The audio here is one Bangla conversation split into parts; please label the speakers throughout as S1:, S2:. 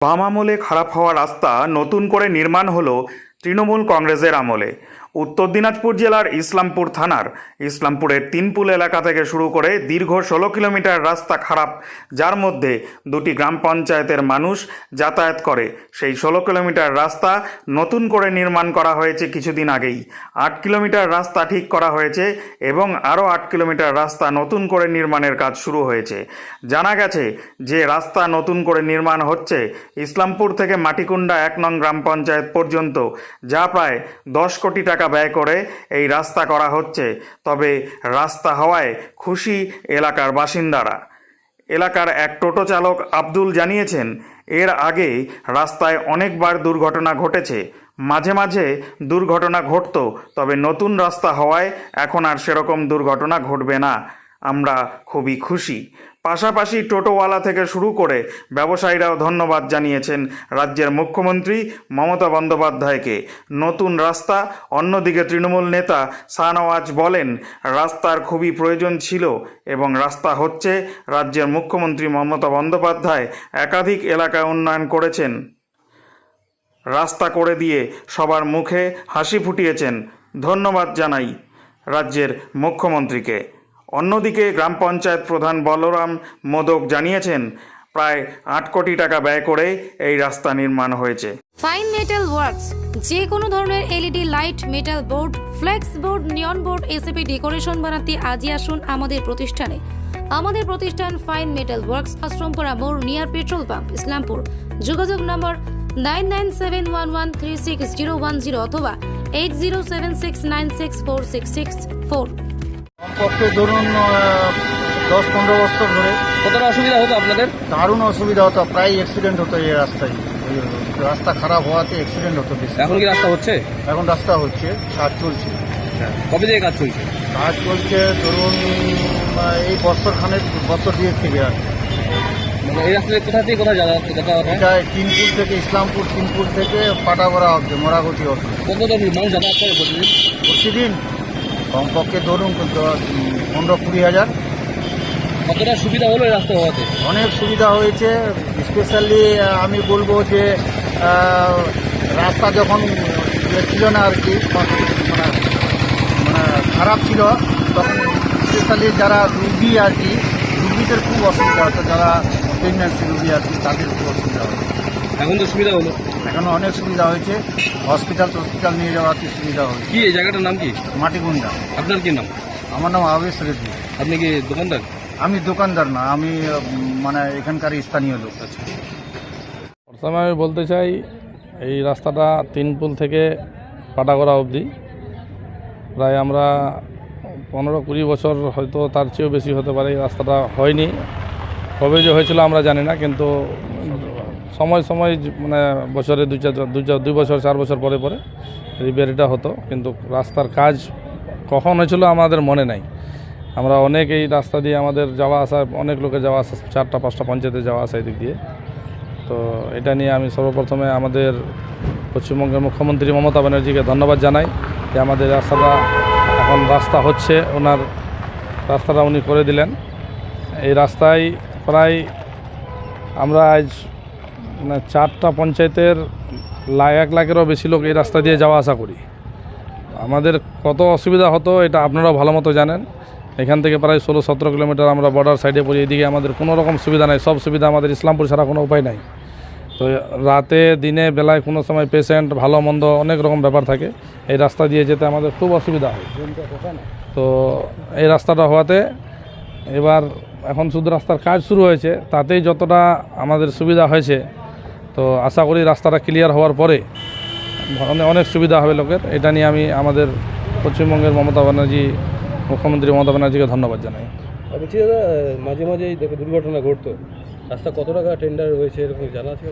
S1: বাম আমলে খারাপ হওয়া রাস্তা নতুন করে নির্মাণ হলো তৃণমূল কংগ্রেসের আমলে। উত্তর দিনাজপুর জেলার ইসলামপুর থানার। ইসলামপুরের তিনপুল এলাকা থেকে শুরু করে দীর্ঘ ষোলো কিলোমিটার রাস্তা খারাপ, যার মধ্যে দুটি গ্রাম পঞ্চায়েতের মানুষ যাতায়াত করে। সেই ষোলো কিলোমিটার রাস্তা নতুন করে নির্মাণ করা হয়েছে কিছুদিন আগেই। আট কিলোমিটার রাস্তা ঠিক করা হয়েছে এবং আরও আট কিলোমিটার রাস্তা নতুন করে নির্মাণের কাজ শুরু হয়েছে। জানা গেছে যে রাস্তা নতুন করে নির্মাণ হচ্ছে ইসলামপুর থেকে মাটিকুন্ডা এক নং গ্রাম পঞ্চায়েত পর্যন্ত, যা প্রায় দশ কোটি টাকা ব্যয় করে এই রাস্তা করা হচ্ছে। তবে রাস্তা হওয়ায় খুশি এলাকার বাসিন্দারা। এলাকার এক টোটো চালক আব্দুল জানিয়েছেন, এর আগে রাস্তায় অনেকবার দুর্ঘটনা ঘটেছে। মাঝে মাঝে দুর্ঘটনা ঘটত, তবে নতুন রাস্তা হওয়ায় এখন আর সেরকম দুর্ঘটনা ঘটবে না। আমরা খুবই খুশি। পাশাপাশি টোটোওয়ালা থেকে শুরু করে ব্যবসায়ীরাও ধন্যবাদ জানিয়েছেন রাজ্যের মুখ্যমন্ত্রী মমতা বন্দ্যোপাধ্যায়কে। নতুন রাস্তা, অন্যদিকে তৃণমূল নেতা শাহনওয়াজ বলেন, রাস্তার খুবই প্রয়োজন ছিল এবং রাস্তা হচ্ছে রাজ্যের মুখ্যমন্ত্রী মমতা বন্দ্যোপাধ্যায় একাধিক এলাকায় উন্নয়ন করেছেন। রাস্তা করে দিয়ে সবার মুখে হাসি ফুটিয়েছেন। ধন্যবাদ জানাই রাজ্যের মুখ্যমন্ত্রীকে। অন্যদিকে গ্রাম পঞ্চায়েত প্রধান বলরাম মোদক জানিয়েছেন, প্রায় আট কোটি টাকা ব্যয় করে এই রাস্তা নির্মাণ হয়েছে।
S2: ফাইন মেটাল ওয়ার্কস যে কোনো ধরনের LED light metal board flex board neon board ACP decoration বানাতে আজই আসুন আমাদের প্রতিষ্ঠানে। আমাদের প্রতিষ্ঠান ফাইন মেটাল ওয়ার্কস আশ্রমপুরা মোড় নিয়ার পেট্রোল পাম্প ইসলামপুর। যোগাযোগ number nine nine seven one one three six zero one zero অথবা eight zero seven six nine six four six six four
S3: কমপক্ষে ধরুন দশ পনেরো বছর ধরে।
S4: কতটা অসুবিধা হতো আপনাদের?
S3: দারুণ অসুবিধা হতো প্রায় অ্যাক্সিডেন্ট হতো এই রাস্তায়। রাস্তা খারাপ হওয়াতে অ্যাক্সিডেন্ট হতো বেশি।
S4: এখন কি রাস্তা হচ্ছে?
S3: এখন রাস্তা হচ্ছে কাজ চলছে।
S4: কবে থেকে কাজ চলছে?
S3: কাজ চলছে ধরুন এই বছর খানেক বছর দিয়ে থেকে আর।
S4: মানে এই রাস্তা দিয়ে কোথা থেকে কোথায় যাতায়াত
S3: এটা তিনপুর থেকে ইসলামপুর তিনপুর থেকে পাটাগড়া অব্দি মোরাগতি অব্দি
S4: কত কত মানুষ যাতায়াত করে প্রতিদিন?
S3: প্রতিদিন কমপক্ষে ধরুন পনেরো কুড়ি হাজার।
S4: কতটা সুবিধা হলো রাস্তা হওয়াতে?
S3: অনেক সুবিধা হয়েছে স্পেশালি আমি বলব যে রাস্তা যখন ইয়ে ছিল না আর কি মানে মানে খারাপ ছিল তখন স্পেশালি যারা রুগী আর কি রুগীদের খুব অসুবিধা হতো যারা প্রেগনেন্সি রুগী আর কি তাদের খুব অসুবিধা হতো।
S4: এখন তো সুবিধা হলো।
S3: এখন অনেক সুবিধা হয়েছে। হসপিটাল হসপিটাল নিয়ে যাওয়াতে সুবিধা হয়েছে
S4: কি এই জায়গাটার নাম কি?
S3: মাটিগুন্ডা
S4: আপনার কি নাম?
S3: আমার নাম আবেশ রেড্ডি।
S4: আপনি কি দোকানদার?
S3: আমি দোকানদার না আমি মানে এখানকার স্থানীয় লোক।
S4: আচ্ছা।
S5: প্রথমে আমি বলতে চাই এই রাস্তাটা তিনপুল থেকে পাটাগড়া অবধি। প্রায় আমরা পনেরো কুড়ি বছর হয়তো তার চেয়েও বেশি হতে পারে এই রাস্তাটা হয়নি। কবে যে হয়েছিল আমরা জানি না কিন্তু সময় সময় মানে বছরে দুই চার দুই চার দুই বছর, চার বছর পরে পরে রিপেয়ারিটা হতো। কিন্তু রাস্তার কাজ কখন হয়েছিল আমাদের মনে নাই। আমরা অনেক এই রাস্তা দিয়ে আমাদের যাওয়া আসা অনেক লোকের যাওয়া আসা, চারটা, পাঁচটা পঞ্চায়েতে যাওয়া আসা এদিক দিয়ে। তো এটা নিয়ে আমি সর্বপ্রথমে আমাদের পশ্চিমবঙ্গের মুখ্যমন্ত্রী মমতা ব্যানার্জিকে ধন্যবাদ জানাই যে আমাদের রাস্তাটা এখন রাস্তা হচ্ছে, ওনার রাস্তাটা উনি করে দিলেন। এই রাস্তায় প্রায় আমরা আজ মানে চারটা পঞ্চায়েতের লা এক লাখেরও বেশি লোক এই রাস্তা দিয়ে যাওয়া আসা করি। আমাদের কত অসুবিধা হতো এটা আপনারাও ভালো মতো জানেন। এখান থেকে প্রায় ষোলো সতেরো কিলোমিটার আমরা বর্ডার সাইডে পড়ি, এদিকে আমাদের কোনো রকম সুবিধা নাই, সব সুবিধা আমাদের ইসলামপুর ছাড়া কোনো উপায় নাই। তো রাতে, দিনে, বেলায় কোনো সময় পেশেন্ট ভালো, মন্দ অনেক রকম ব্যাপার থাকে। এই রাস্তা দিয়ে যেতে আমাদের খুব অসুবিধা হয়। তো এই রাস্তাটা হওয়াতে এবার এখন শুধু রাস্তার কাজ শুরু হয়েছে তাতেই যতটা আমাদের সুবিধা হয়েছে তো আশা করি রাস্তাটা ক্লিয়ার হওয়ার পরে অনেক অনেক সুবিধা হবে লোকের। এটা নিয়ে আমি আমাদের পশ্চিমবঙ্গের মমতা ব্যানার্জি মুখ্যমন্ত্রী মমতা ব্যানার্জিকে ধন্যবাদ জানাই।
S4: বলছি দাদা মাঝে মাঝে দেখো দুর্ঘটনা ঘটতো। রাস্তা কত টাকা টেন্ডার হয়েছে এরকম জানা আছে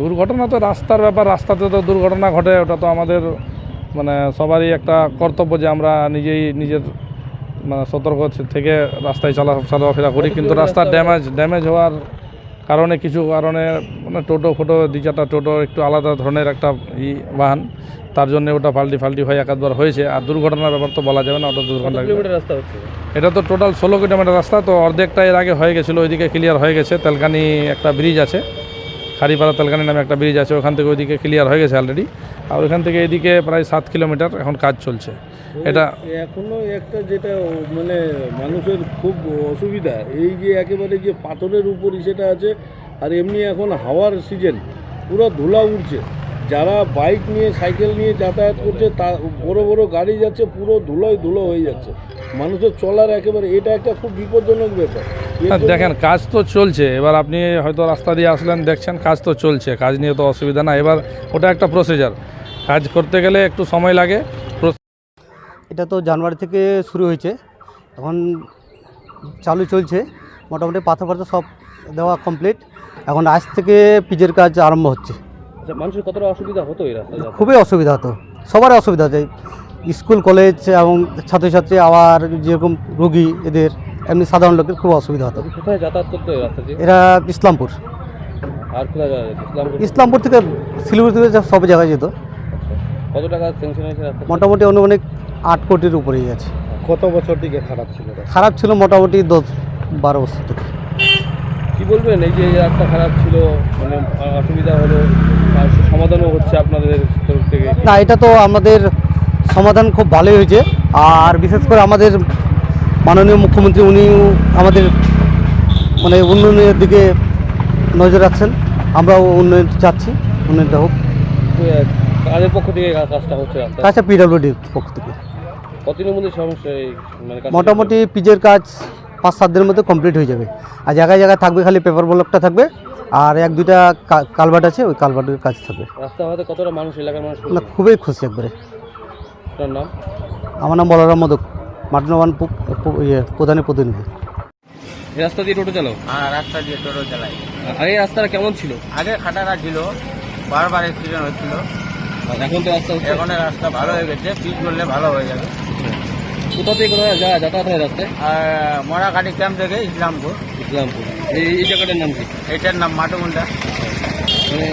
S5: দুর্ঘটনা তো রাস্তার ব্যাপার রাস্তাতে তো দুর্ঘটনা ঘটে ওটা তো আমাদের মানে সবারই একটা কর্তব্য যে আমরা নিজেই নিজের সতর্ক থেকে রাস্তায় চলা চলাফেরা করি। কিন্তু রাস্তার ড্যামেজ ড্যামেজ হওয়ার কারণে কিছু কারণে মানে টোটো ফোটো দুই চারটা টোটো একটু আলাদা ধরনের একটা ই বাহান। তার জন্য ওটা ফাল্টি ফাল্টি হয়ে একাধবার হয়েছে। আর দুর্ঘটনার ব্যাপার তো বলা যাবে না ওটা দুর্ঘটনা। এটা তো টোটাল ষোলো কিলোমিটার রাস্তা তো অর্ধেকটা এর আগে হয়ে গেছিল ওইদিকে ক্লিয়ার হয়ে গেছে। তেলকানি একটা ব্রিজ আছে। খারিপাড়া তেলকানি নামে একটা ব্রিজ আছে ওখান থেকে ওইদিকে ক্লিয়ার হয়ে গেছে অলরেডি আর ওখান থেকে এদিকে প্রায় সাত কিলোমিটার এখন কাজ চলছে। এটা
S6: এখনও একটা যেটা মানে মানুষের খুব অসুবিধা এই যে একেবারে যে পাথরের উপরই সেটা আছে আর এমনি এখন হাওয়ার সিজন পুরো ধুলা উঠছে যারা বাইক নিয়ে সাইকেল নিয়ে যাতায়াত করছে তা বড় বড় গাড়ি যাচ্ছে পুরো ধুলোয় ধুলো হয়ে যাচ্ছে। মানুষের চলার একেবারে এটা একটা খুব বিপজ্জনক ব্যাপার।
S5: দেখেন কাজ তো চলছে। এবার আপনি হয়তো রাস্তা দিয়ে আসলেন দেখছেন কাজ তো চলছে। কাজ নিয়ে তো অসুবিধা না এবার ওটা একটা প্রসিজার কাজ করতে গেলে একটু সময় লাগে।
S7: এটা তো জানুয়ারি থেকে শুরু হয়েছে। এখন চালু চলছে। মোটামুটি পাথর পাথর সব দেওয়া কমপ্লিট এখন আজ থেকে পিচের কাজ আরম্ভ হচ্ছে।
S4: আচ্ছা মানুষের কতটা অসুবিধা হতো এই রাস্তা
S7: খুবই অসুবিধা হতো। সবারই অসুবিধা হতো স্কুল কলেজ এবং ছাত্রছাত্রী আবার যেরকম রোগী এদের এমনি সাধারণ লোকের খুব অসুবিধা হতো।
S4: কোথায় যাতায়াত করতো এই রাস্তা দিয়ে?
S7: এরা ইসলামপুর।
S4: আর কোথায় যাওয়া যেত ইসলামপুর
S7: ইসলামপুর থেকে শিলিগুড়ি থেকে যা- সব জায়গায় যেত।
S4: কত টাকা স্যাংশন হয়েছে রাস্তা
S7: মোটামুটি অনুমানিক আট কোটির উপরেই আছে
S3: কত বছর থেকে খারাপ ছিল
S7: খারাপ ছিল মোটামুটি দশ বারো বছর থেকে।
S4: কি বলবেন? এই যে রাস্তা খারাপ ছিল মানে অসুবিধা হলো সমাধানও হচ্ছে আপনাদের তরফ থেকে?
S7: না এটা তো আমাদের সমাধান খুব ভালোই হয়েছে। আর বিশেষ করে আমাদের মাননীয় মুখ্যমন্ত্রী উনিও আমাদের মানে উন্নয়নের দিকে নজর রাখছেন। আমরাও উন্নয়ন চাচ্ছি উন্নয়নটা হোক।
S4: কাদের পক্ষ থেকে কাজটা হচ্ছে
S7: কাজটা পিডাব্লিউডির পক্ষ থেকে।
S4: কতদিনের মধ্যে সমস্যা মানে
S7: মোটামুটি পিজের কাজ পাঁচ সাত দিনের মধ্যে কমপ্লিট হয়ে যাবে। আর জায়গায় জায়গায় থাকবে খালি পেপার ব্লকটা থাকবে আর এক দুইটা কালভার্ট আছে ওই কালভার্টের কাজ থাকবে।
S4: রাস্তা কতটা মানুষ এলাকার মানুষ
S7: না খুবই খুশি একবারে।
S4: নাম?
S7: আমার নাম বলরাম মোদক মাটনবান ইয়ে প্রধানের প্রতিনিধি।
S4: এই রাস্তা দিয়ে টোটো চালাও?
S3: হ্যাঁ রাস্তা দিয়ে টোটো চালাই।
S4: আগে রাস্তাটা কেমন ছিল?
S3: আগে খাটারা ছিল বারবার অ্যাক্সিডেন্ট হচ্ছিল।
S4: এখন তো রাস্তা হচ্ছে
S3: এখন রাস্তা ভালো হয়ে গেছে পিচ করলে ভালো হয়ে যাবে।
S4: কোথা থেকে কোথায় যা যাতায়াত হয় রাস্তায়?
S3: ক্যাম্প থেকে ইসলামপুর।
S4: ইসলামপুর। এই জায়গাটার নাম কি?
S3: এটার নাম মাটুমুন্ডা
S4: মানে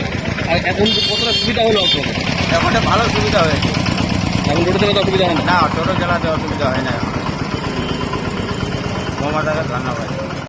S4: এখন কতটা সুবিধা হলো আপনাদের?
S3: এখন ভালো সুবিধা হয়েছে।
S4: এখন টোটো চালাতে অসুবিধা হয় না?
S3: না টোটো চালাতে অসুবিধা হয় না মমতাকে ধন্যবাদ।